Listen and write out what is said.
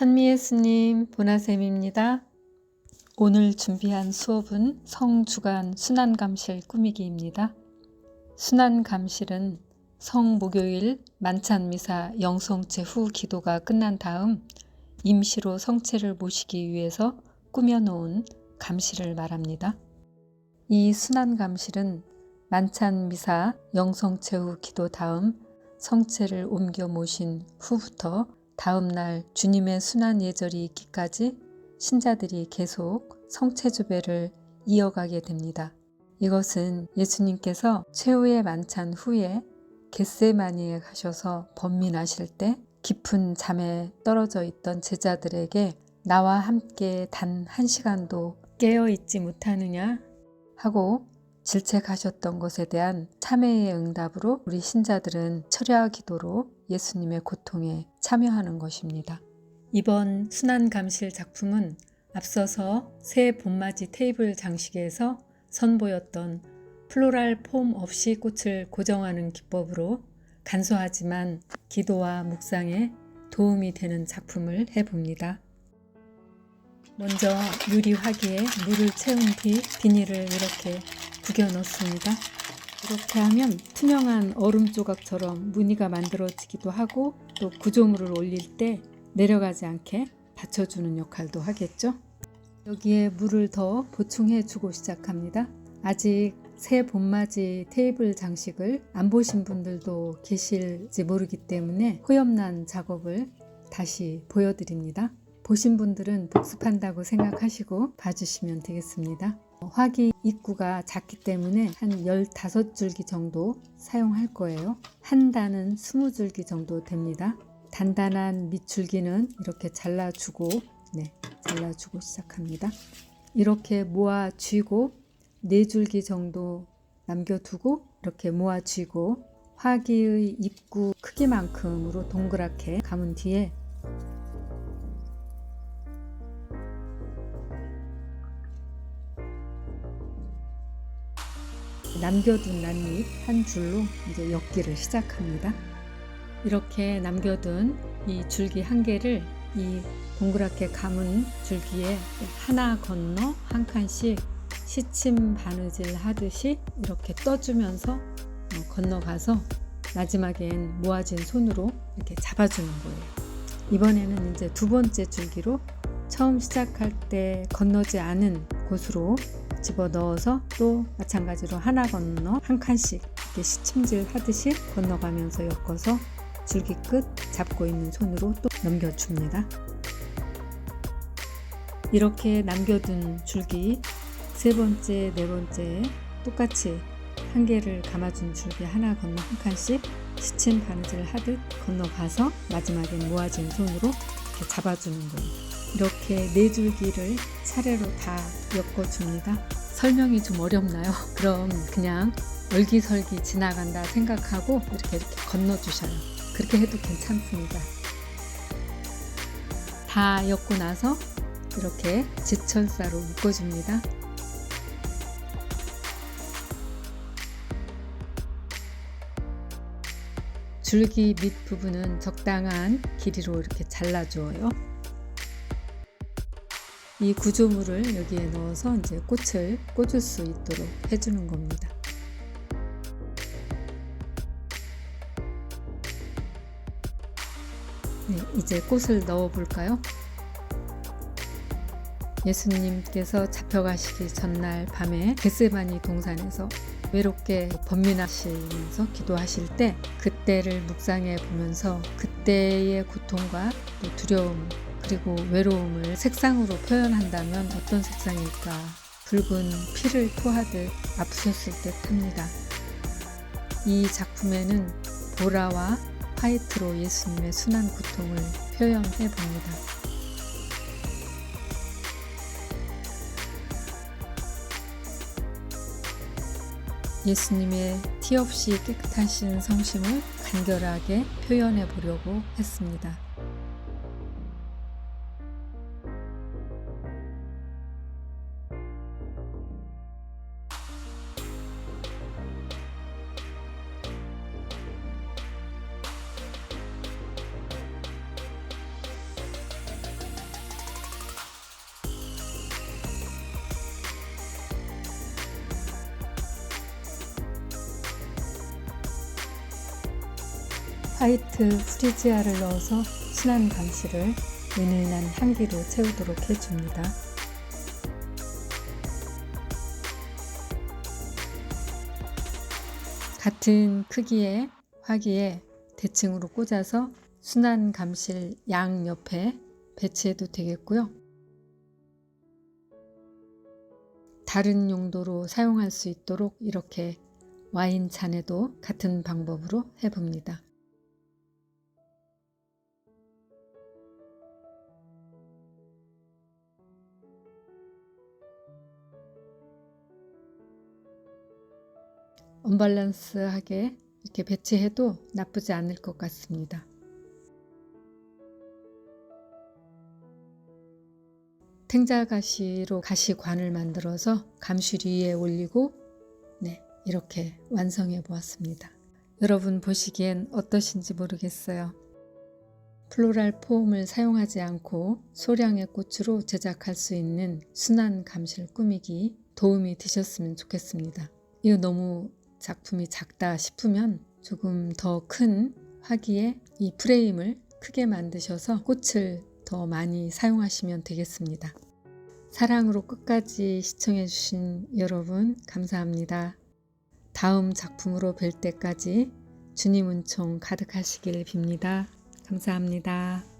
찬미예수님 보나쌤입니다. 오늘 준비한 수업은 성주간 순환감실 꾸미기입니다. 순환감실은 성목요일 만찬미사 영성체 후 기도가 끝난 다음 임시로 성체를 모시기 위해서 꾸며놓은 감실을 말합니다. 이 순환감실은 만찬미사 영성체 후 기도 다음 성체를 옮겨 모신 후부터 다음 날 주님의 순환 예절이 있기까지 신자들이 계속 성체주배를 이어가게 됩니다. 이것은 예수님께서 최후의 만찬 후에 겟세마니에 가셔서 번민하실 때 깊은 잠에 떨어져 있던 제자들에게 나와 함께 단 한 시간도 깨어 있지 못하느냐 하고 질책하셨던 것에 대한 참회의 응답으로 우리 신자들은 철야 기도로 예수님의 고통에 참여하는 것입니다. 이번 순환 감실 작품은 앞서서 새 봄맞이 테이블 장식에서 선보였던 플로랄 폼 없이 꽃을 고정하는 기법으로 간소하지만 기도와 묵상에 도움이 되는 작품을 해봅니다. 먼저 유리 화기에 물을 채운 뒤 비닐을 이렇게 구겨 넣습니다. 이렇게 하면 투명한 얼음 조각처럼 무늬가 만들어지기도 하고 또 구조물을 올릴 때 내려가지 않게 받쳐주는 역할도 하겠죠. 여기에 물을 더 보충해 주고 시작합니다. 아직 새 봄맞이 테이블 장식을 안 보신 분들도 계실지 모르기 때문에 호염난 작업을 다시 보여드립니다. 보신 분들은 복습한다고 생각하시고 봐주시면 되겠습니다. 화기 입구가 작기 때문에 한 15줄기 정도 사용할 거예요. 한 단은 20줄기 정도 됩니다. 단단한 밑줄기는 이렇게 잘라주고 네, 잘라주고 시작합니다. 이렇게 모아 쥐고 네 줄기 정도 남겨두고 이렇게 모아 쥐고 화기의 입구 크기만큼으로 동그랗게 감은 뒤에 남겨둔 낫잎 한 줄로 이제 엮기를 시작합니다. 이렇게 남겨둔 이 줄기 한 개를 이 동그랗게 감은 줄기에 하나 건너 한 칸씩 시침 바느질 하듯이 이렇게 떠주면서 어, 건너가서 마지막엔 모아진 손으로 이렇게 잡아주는 거예요. 이번에는 이제 두 번째 줄기로 처음 시작할 때 건너지 않은 곳으로 집어 넣어서 또 마찬가지로 하나 건너 한 칸씩 이렇게 시침질 하듯이 건너가면서 엮어서 줄기 끝 잡고 있는 손으로 또 넘겨줍니다. 이렇게 남겨둔 줄기 세 번째, 네 번째 똑같이 한 개를 감아준 줄기 하나 건너 한 칸씩 시침 바느질 하듯 건너가서 마지막엔 모아진 손으로 이렇게 잡아주는 거예요. 이렇게 네 줄기를 차례로 다 엮어줍니다. 설명이 좀 어렵나요? 그럼 그냥 얼기설기 지나간다 생각하고 이렇게 이렇게 건너주셔요. 그렇게 해도 괜찮습니다. 다 엮고 나서 이렇게 지철사로 묶어줍니다. 줄기 밑 부분은 적당한 길이로 이렇게 잘라주어요. 이 구조물을 여기에 넣어서 이제 꽃을 꽂을 수 있도록 해주는 겁니다. 네, 이제 꽃을 넣어 볼까요? 예수님께서 잡혀가시기 전날 밤에 겟세바니 동산에서 외롭게 번민하시면서 기도하실 때 그때를 묵상해 보면서 그때의 고통과 또 두려움 그리고 외로움을 색상으로 표현한다면 어떤 색상일까? 붉은 피를 토하듯 아프셨을 듯 합니다. 이 작품에는 보라와 화이트로 예수님의 순한 고통을 표현해 봅니다. 예수님의 티 없이 깨끗하신 성심을 간결하게 표현해 보려고 했습니다. 화이트 프리지아를 넣어서 진한 감실을 은은한 향기로 채우도록 해줍니다. 같은 크기의 화기에 대칭으로 꽂아서 순한 감실 양 옆에 배치해도 되겠고요. 다른 용도로 사용할 수 있도록 이렇게 와인 잔에도 같은 방법으로 해봅니다. 언밸런스하게 이렇게 배치해도 나쁘지 않을 것 같습니다. 탱자 가시로 가시관을 만들어서 감실 위에 올리고 네, 이렇게 완성해 보았습니다. 여러분 보시기엔 어떠신지 모르겠어요. 플로랄 폼을 사용하지 않고 소량의 꽃으로 제작할 수 있는 순한 감실 꾸미기 도움이 되셨으면 좋겠습니다. 이거 너무 작품이 작다 싶으면 조금 더 큰 화기에 이 프레임을 크게 만드셔서 꽃을 더 많이 사용하시면 되겠습니다. 사랑으로 끝까지 시청해주신 여러분 감사합니다. 다음 작품으로 뵐 때까지 주님 은총 가득하시길 빕니다. 감사합니다.